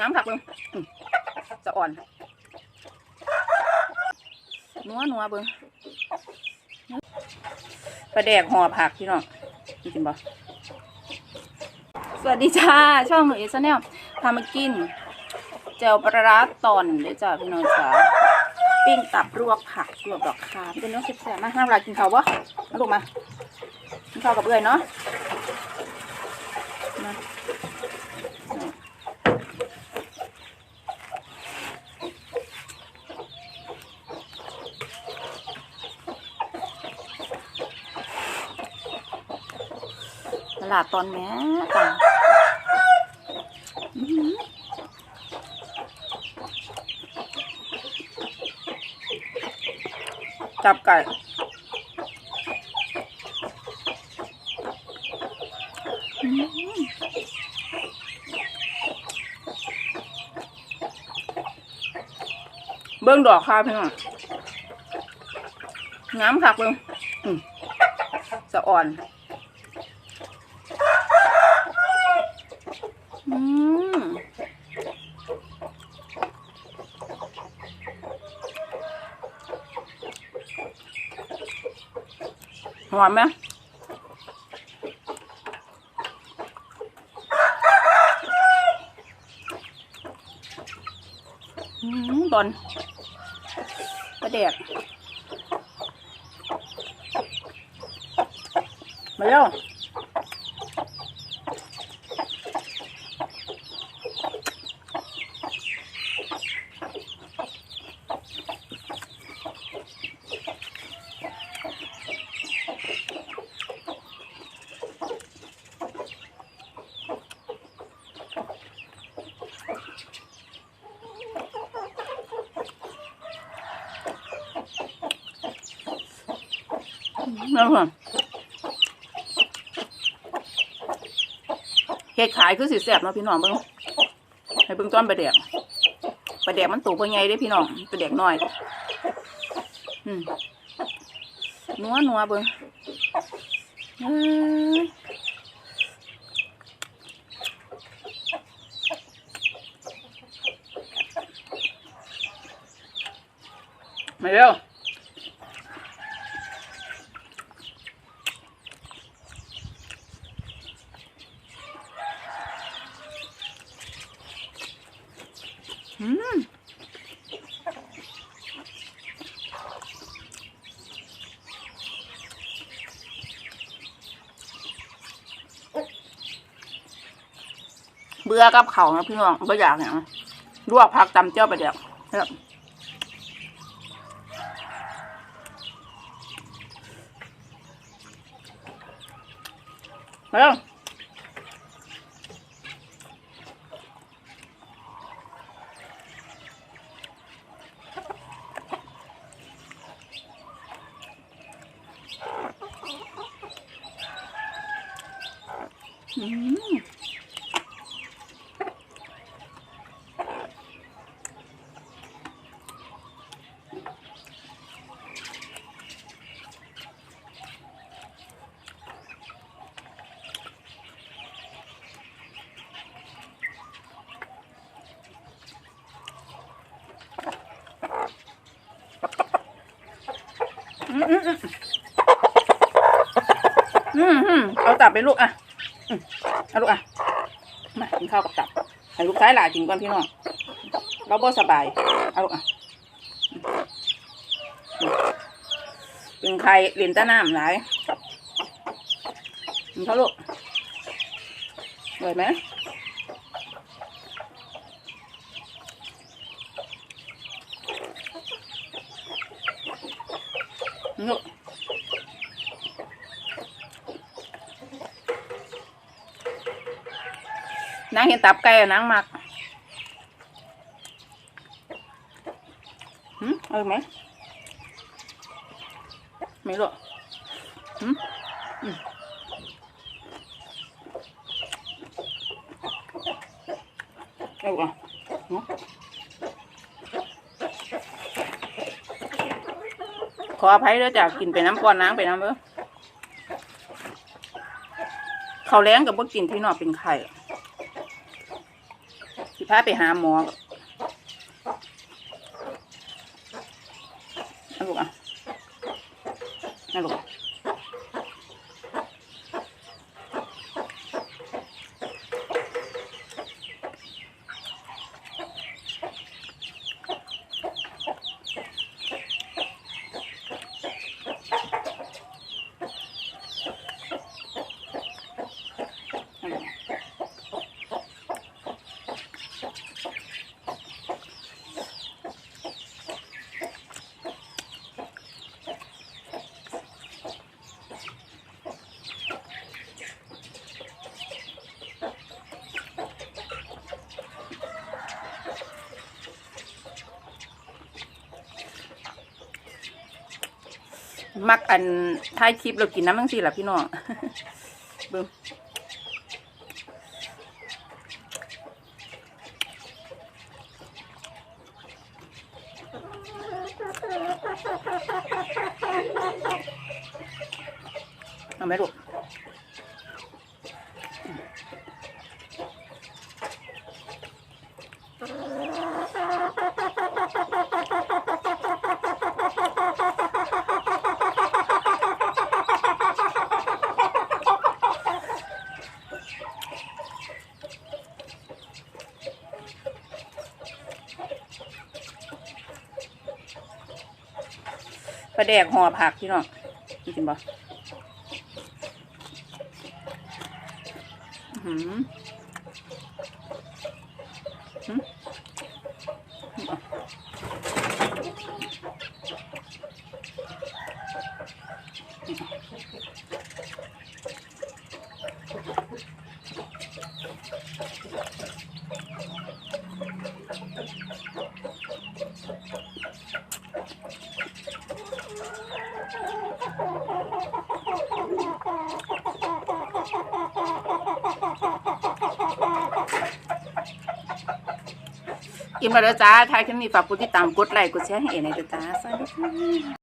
น้ำผักเบิ้งจะอ่อนนัวนัวเบิ้งปลาแดกห่อผักพี่น้องกินบ่สวัสดีจ้า ช่องหนูเอซแนลพามากินเจลปลาร้าตอนเด้อจ้าพี่น้องจ้าปิ้งตับรวกผักรวกดอกคาเป็นเนื้อแซ่บๆมากห้ามเวลากินข้าววะมาลูกมากินข้าวกับเอื่อยเนาะมาาดตอนแม่ต่างอื้อหือจับไก่เบิ้งดอกค่ะพี่น้องน้ำคักเบิ้งอืมสะอ่อน อืมหอมไหมบอลกระเดกมาเร็ว แล้วค่ะเฮ็ดขายคือสิแซ่บเนาะพี่น้องเบิ่งให้เบิ่งต้อนปลาแดกปลาแดกมันโตบ่ใหญ่เด้พี่น้องปลาแดกน้อยอืมนัวนัวเบิ่งเอ้ยมาเร็ว เบื่อกับเขานะพี่น้องไม่อยากเนี่ยลวกผักตำเจ้าไปเดี๋ยวครับมาแล้ว อืมอืมอืมอืมอืมเอาตับไปลูกอะ เอาลูกอะ มากินข้าวกับตับให้ลูกชายหลานกินก่อนพี่น้องเราบ่สบาย เอาลูกอะเป็นใครเล่นต้น้ำหลายกินข้าวลูกเลยไหมลูก นางเห็นตับไก่อะนางมักหืมเออไหมไม่รู้หืมอืมเอาอะเนาะขออภัยด้วยจ้ะกินไปน้ำก่อนน้ำไปน้ำเบ้อเขาวแรงกับบ่กินที่นอเป็นไข่ พาไปหาหมอเอาลูกอะเอาลูก มักอันท้ายคลิปเรากินน้ำมังสิล่ะพี่น้องเบิ่งเอาไหมลูก ปลาแดกห่อผักพี่น้องนี่กินบ่อื้อหืมหืม อิ่มแล้วเด้อจ้าท้ายคลิปนี้ฝากกดติดตามกดไลค์กดแชร์ให้เอ๋หน่อยเด้อจ้าสวัสดีค่ะ